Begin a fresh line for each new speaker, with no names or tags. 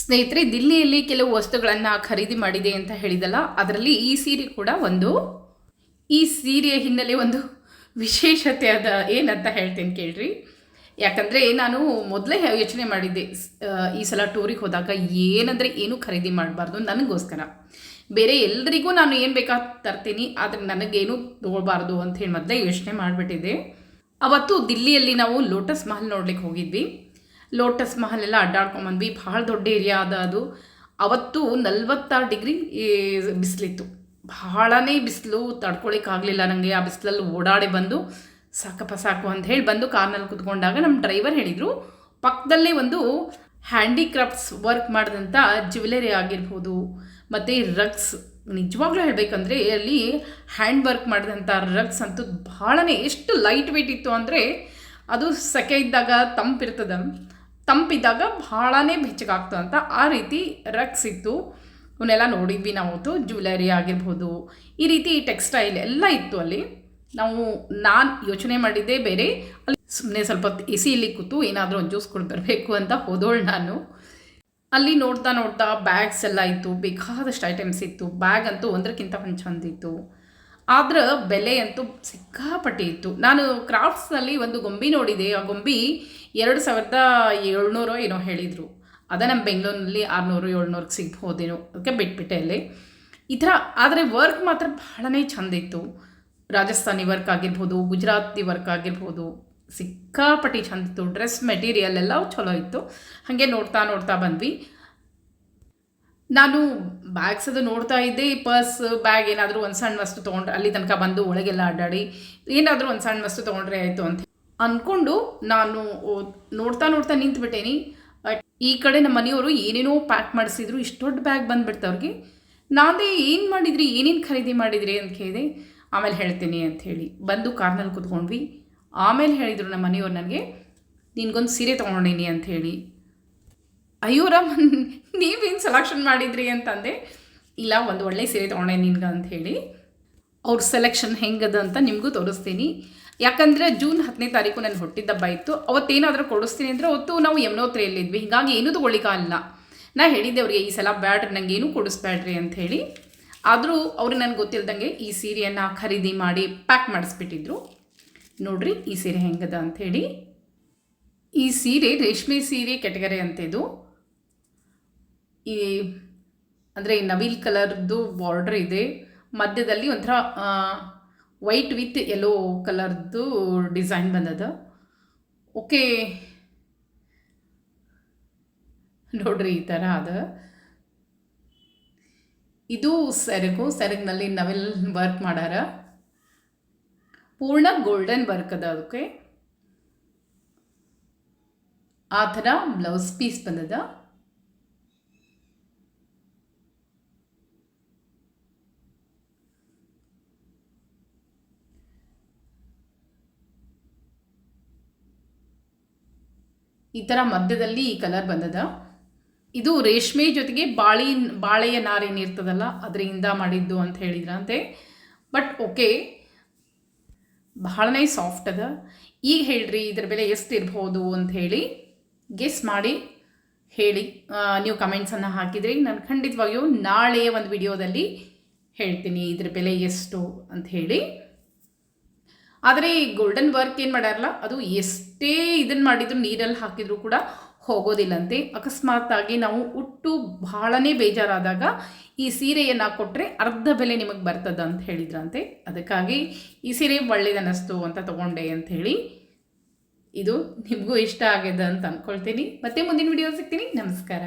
ಸ್ನೇಹಿತರೆ, ದಿಲ್ಲಿಯಲ್ಲಿ ಕೆಲವು ವಸ್ತುಗಳನ್ನು ಖರೀದಿ ಮಾಡಿದೆ ಅಂತ ಹೇಳಿದಲ್ಲ, ಅದರಲ್ಲಿ ಈ ಸೀರೆ ಕೂಡ ಒಂದು, ಈ ಸೀರೆಯ ಹಿನ್ನೆಲೆ ಒಂದು ವಿಶೇಷತೆ ಅದ ಏನಂತ ಹೇಳ್ತೀನಿ ಕೇಳ್ರಿ. ಯಾಕಂದರೆ ನಾನು ಮೊದಲೇ ಯೋಚನೆ ಮಾಡಿದ್ದೆ ಈ ಸಲ ಟೂರಿಗೆ ಹೋದಾಗ ಏನಂದರೆ ಏನೂ ಖರೀದಿ ಮಾಡಬಾರ್ದು ನನಗೋಸ್ಕರ. ಬೇರೆ ಎಲ್ರಿಗೂ ನಾನು ಏನು ಬೇಕಾದ ತರ್ತೀನಿ, ಆದರೆ ನನಗೇನು ತೊಗೊಳ್ಬಾರ್ದು ಅಂತ ಹೇಳಿ ಮೊದಲೇ ಯೋಚನೆ ಮಾಡಿಬಿಟ್ಟಿದ್ದೆ. ಅವತ್ತು ದಿಲ್ಲಿಯಲ್ಲಿ ನಾವು ಲೋಟಸ್ ಮಹಲ್ ನೋಡ್ಲಿಕ್ಕೆ ಹೋಗಿದ್ವಿ. ಲೋಟಸ್ ಮಹಲ್ ಎಲ್ಲ ಅಡ್ಡಾಡ್ಕೊಂಬಂದ್ವಿ. ಭಾಳ ದೊಡ್ಡ ಏರಿಯಾ ಅದ ಅದು. ಅವತ್ತು ನಲ್ವತ್ತಾರು ಡಿಗ್ರಿ ಬಿಸಿಲಿತ್ತು. ಭಾಳನೇ ಬಿಸಿಲು, ತಡ್ಕೊಳಿಕ್ಕಾಗಲಿಲ್ಲ ನನಗೆ ಆ ಬಿಸಿಲಲ್ಲಿ ಓಡಾಡಿ ಬಂದು, ಸಾಕಪ್ಪ ಸಾಕು ಅಂತ ಹೇಳಿ ಬಂದು ಕಾರ್ನಲ್ಲಿ ಕುತ್ಕೊಂಡಾಗ ನಮ್ಮ ಡ್ರೈವರ್ ಹೇಳಿದರು, ಪಕ್ಕದಲ್ಲೇ ಒಂದು ಹ್ಯಾಂಡಿಕ್ರಾಫ್ಟ್ಸ್ ವರ್ಕ್ ಮಾಡಿದಂಥ ಜ್ಯುವೆಲರಿ ಆಗಿರ್ಬೋದು, ಮತ್ತು ರಗ್ಸ್ ನಿಜವಾಗ್ಲೂ ಹೇಳಬೇಕಂದ್ರೆ, ಅಲ್ಲಿ ಹ್ಯಾಂಡ್ ವರ್ಕ್ ಮಾಡಿದಂಥ ರಗ್ಸ್ ಅಂತೂ ಭಾಳನೇ, ಎಷ್ಟು ಲೈಟ್ ವೆಯ್ಟ್ ಇತ್ತು ಅಂದರೆ, ಅದು ಸೆಕೆ ಇದ್ದಾಗ ತಂಪಿರ್ತದ ತಂಪಿದ್ದಾಗ ಭಾಳನೇ ಅಂತ ಆ ರೀತಿ ರಕ್ಸ್ ಇತ್ತು ಇವನ್ನೆಲ್ಲ ನೋಡಿದ್ವಿ ನಾವು ಜ್ಯುವೆಲರಿ ಆಗಿರ್ಬೋದು, ಈ ರೀತಿ ಟೆಕ್ಸ್ಟೈಲ್ ಎಲ್ಲ ಇತ್ತು ಅಲ್ಲಿ. ನಾವು ನಾನು ಯೋಚನೆ ಮಾಡಿದ್ದೆ ಬೇರೆ. ಅಲ್ಲಿ ಸುಮ್ಮನೆ ಸ್ವಲ್ಪ ಎ ಸಿಯಲ್ಲಿ ಕೂತು ಏನಾದರೂ ಒಂದು ಜ್ಯೂಸ್ ಕೊಟ್ಟು ಬರಬೇಕು ಅಂತ ಹೋದೋಳು ನಾನು. ಅಲ್ಲಿ ನೋಡ್ತಾ ನೋಡ್ತಾ ಬ್ಯಾಗ್ಸ್ ಎಲ್ಲ ಇತ್ತು, ಬೇಕಾದಷ್ಟು ಐಟಮ್ಸ್ ಇತ್ತು. ಬ್ಯಾಗ್ ಅಂತೂ ಒಂದಕ್ಕಿಂತ ಒಂದು ಚಂದಿತ್ತು ಆದ್ರೆ ಬೆಲೆ ಅಂತೂ ಸಿಕ್ಕಾಪಟ್ಟೆ ಇತ್ತು. ನಾನು ಕ್ರಾಫ್ಟ್ಸ್ನಲ್ಲಿ ಒಂದು ಗೊಂಬಿ ನೋಡಿದೆ. ಆ ಗೊಂಬಿ ಎರಡು ಸಾವಿರದ ಏಳ್ನೂರೋ ಏನೋ ಹೇಳಿದರು. ಅದೇ ನಮ್ಮ ಬೆಂಗಳೂರಿನಲ್ಲಿ ಆರುನೂರು ಏಳ್ನೂರಿಗೆ ಸಿಗ್ಬೋದೇನೋ ಅದಕ್ಕೆ ಬಿಟ್ಬಿಟ್ಟೆ ಅಲ್ಲಿ. ಈ ಥರ, ಆದರೆ ವರ್ಕ್ ಮಾತ್ರ ಬಹಳನೇ ಚೆಂದ ಇತ್ತು. ರಾಜಸ್ಥಾನಿ ವರ್ಕ್ ಆಗಿರ್ಬೋದು, ಗುಜರಾತಿ ವರ್ಕ್ ಆಗಿರ್ಬೋದು, ಸಿಕ್ಕಾಪಟ್ಟಿ ಚಂದಿತ್ತು ಡ್ರೆಸ್ ಮೆಟೀರಿಯಲ್ ಎಲ್ಲ ಚಲೋ ಇತ್ತು. ಹಾಗೆ ನೋಡ್ತಾ ನೋಡ್ತಾ ಬಂದ್ವಿ. ನಾನು ಬ್ಯಾಗ್ಸ್ ಅದು ನೋಡ್ತಾ ಇದ್ದೆ. ಪರ್ಸ್ ಬ್ಯಾಗ್ ಏನಾದರೂ ಒಂದು ಸಣ್ಣ ವಸ್ತು ತೊಗೊಂಡ್ರೆ ಅಲ್ಲಿ ತನಕ ಬಂದು ಒಳಗೆಲ್ಲ ಅಡ್ಡಾಡಿ ಏನಾದರೂ ಒಂದು ಸಣ್ಣ ವಸ್ತು ತೊಗೊಂಡ್ರೆ ಆಯಿತು ಅಂತ ಅಂದ್ಕೊಂಡು ನಾನು ನೋಡ್ತಾ ನೋಡ್ತಾ ನಿಂತ್ಬಿಟ್ಟೇನಿ. ಬಟ್ ಈ ಕಡೆ ನಮ್ಮ ಮನೆಯವರು ಏನೇನೋ ಪ್ಯಾಕ್ ಮಾಡಿಸಿದ್ರು, ಇಷ್ಟು ದೊಡ್ಡ ಬ್ಯಾಗ್ ಬಂದುಬಿಡ್ತು ಅವ್ರಿಗೆ. ನಾನೇ ಏನು ಮಾಡಿದ್ರಿ, ಏನೇನು ಖರೀದಿ ಮಾಡಿದ್ರಿ ಅಂತ ಕೇಳಿದೆ. ಆಮೇಲೆ ಹೇಳ್ತೀನಿ ಅಂತ ಹೇಳಿ. ಬಂದು ಕಾರ್ನಲ್ಲಿ ಕುತ್ಕೊಂಡ್ವಿ. ಆಮೇಲೆ ಹೇಳಿದರು ನಮ್ಮ ಮನೆಯವ್ರು ನನಗೆ, ನಿನಗೊಂದು ಸೀರೆ ತೊಗೊಂಡೀನಿ ಅಂತ ಹೇಳಿ. ಅಯ್ಯೋ ರಾಮ್, ನೀವೇನು ಸೆಲೆಕ್ಷನ್ ಮಾಡಿದ್ರಿ? ಅಂತಂದೆ. ಇಲ್ಲ, ಒಂದು ಒಳ್ಳೆ ಸೀರೆ ತೊಗೊಂಡೆ ನಿನ್ಗೆ ಅಂತ ಹೇಳಿ. ಅವ್ರ ಸೆಲೆಕ್ಷನ್ ಹೆಂಗದ ಅಂತ ನಿಮಗೂ ತೋರಿಸ್ತೀನಿ. ಯಾಕಂದರೆ ಜೂನ್ ಹತ್ತನೇ ತಾರೀಕು ನನ್ನ ಹುಟ್ಟಿದ್ದಬ್ಬ ಇತ್ತು. ಅವತ್ತೇನಾದರೂ ಕೊಡಿಸ್ತೀನಿ ಅಂದರೆ ಅವತ್ತು ನಾವು ಯಮುನೋತ್ರೆಯಲ್ಲಿದ್ವಿ. ಹೀಗಾಗಿ ಏನೂ ತೊಗೊಳ್ಳಿಕ್ಕಾಗಲ್ಲ ನಾ ಹೇಳಿದ್ದೆ ಅವರಿಗೆ, ಈ ಸಲ ಬ್ಯಾಡ್ರಿ, ನಂಗೆ ಏನೂ ಕೊಡಿಸ್ಬೇಡ್ರಿ ಅಂತ ಹೇಳಿ. ಆದರೂ ಅವರು ನನಗೆ ಗೊತ್ತಿಲ್ದಂಗೆ ಈ ಸೀರೆಯನ್ನು ಖರೀದಿ ಮಾಡಿ ಪ್ಯಾಕ್ ಮಾಡಿಸ್ಬಿಟ್ಟಿದ್ರು. ನೋಡ್ರಿ ಈ ಸೀರೆ ಹೆಂಗದ ಅಂಥೇಳಿ ಈ ಸೀರೆ ರೇಷ್ಮೆ ಸೀರೆ ಕೆಟಗರಿ ಅಂತ ಇದು. ಈ ಅಂದರೆ ನವಿಲ್ ಕಲರ್ದು ಬಾರ್ಡ್ರ್ ಇದೆ. ಮಧ್ಯದಲ್ಲಿ ಒಂಥರ ವೈಟ್ ವಿತ್ ಯೆಲ್ಲೋ ಕಲರ್ದು ಡಿಸೈನ್ ಬಂದದ ಓಕೆ ನೋಡ್ರಿ ಈ ಥರ ಅದ. ಇದು ಸೆರಗು, ಸೆರಗಿನಲ್ಲಿ ನವೆಲ್ ವರ್ಕ್ ಮಾಡ್ಯಾರ ಪೂರ್ಣ ಗೋಲ್ಡನ್ ವರ್ಕ್ ಅದ ಅದಕ್ಕೆ ಆ ಥರ ಬ್ಲೌಸ್ ಪೀಸ್ ಬಂದದ. ಈ ಥರ ಮಧ್ಯದಲ್ಲಿ ಈ ಕಲರ್ ಬಂದದ. ಇದು ರೇಷ್ಮೆ ಜೊತೆಗೆ ಬಾಳಿ, ಬಾಳೆಯ ನಾರೇನಿರ್ತದಲ್ಲ ಅದರಿಂದ ಮಾಡಿದ್ದು ಅಂತ ಹೇಳಿದ್ರಂತೆ. ಬಟ್ ಓಕೆ ಬಹಳನೇ ಸಾಫ್ಟ್ ಅದ. ಈಗ ಹೇಳ್ರಿ, ಇದ್ರ ಬೆಲೆ ಎಷ್ಟು ಇರ್ಬೋದು ಅಂತ ಹೇಳಿ. ಗೆಸ್ ಮಾಡಿ, ಹೇಳಿ. ನೀವು ಕಮೆಂಟ್ಸನ್ನು ಹಾಕಿದರೆ ನಾನು ಖಂಡಿತವಾಗಿಯೂ ನಾಳೆ ಒಂದು ವಿಡಿಯೋದಲ್ಲಿ ಹೇಳ್ತೀನಿ ಇದ್ರ ಬೆಲೆ ಎಷ್ಟು ಅಂತ ಹೇಳಿ. ಆದರೆ ಈ ಗೋಲ್ಡನ್ ವರ್ಕ್ ಏನು ಮಾಡ್ಯಾರಲ್ಲ, ಅದು ಎಷ್ಟೇ ಇದನ್ನು ಮಾಡಿದ್ರು ನೀರಲ್ಲಿ ಹಾಕಿದರೂ ಕೂಡ ಹೋಗೋದಿಲ್ಲಂತೆ. ಅಕಸ್ಮಾತ್ತಾಗಿ ನಾವು ಉಟ್ಟು ಬಹಳನೇ ಬೇಜಾರಾದಾಗ ಈ ಸೀರೆಯನ್ನು ಕೊಟ್ಟರೆ ಅರ್ಧ ಬೆಲೆ ನಿಮಗೆ ಬರ್ತದ ಅಂತ ಹೇಳಿದ್ರಂತೆ. ಅದಕ್ಕಾಗಿ ಈ ಸೀರೆ ಒಳ್ಳೇದನ್ನಿಸ್ತು ಅಂತ ತಗೊಂಡೆ ಅಂತ ಹೇಳಿ ಇದು ನಿಮಗೂ ಇಷ್ಟ ಆಗ್ಯದ ಅಂತ ಅಂದ್ಕೊಳ್ತೀನಿ ಮತ್ತೆ ಮುಂದಿನ ವಿಡಿಯೋ ಸಿಗ್ತೀನಿ. ನಮಸ್ಕಾರ.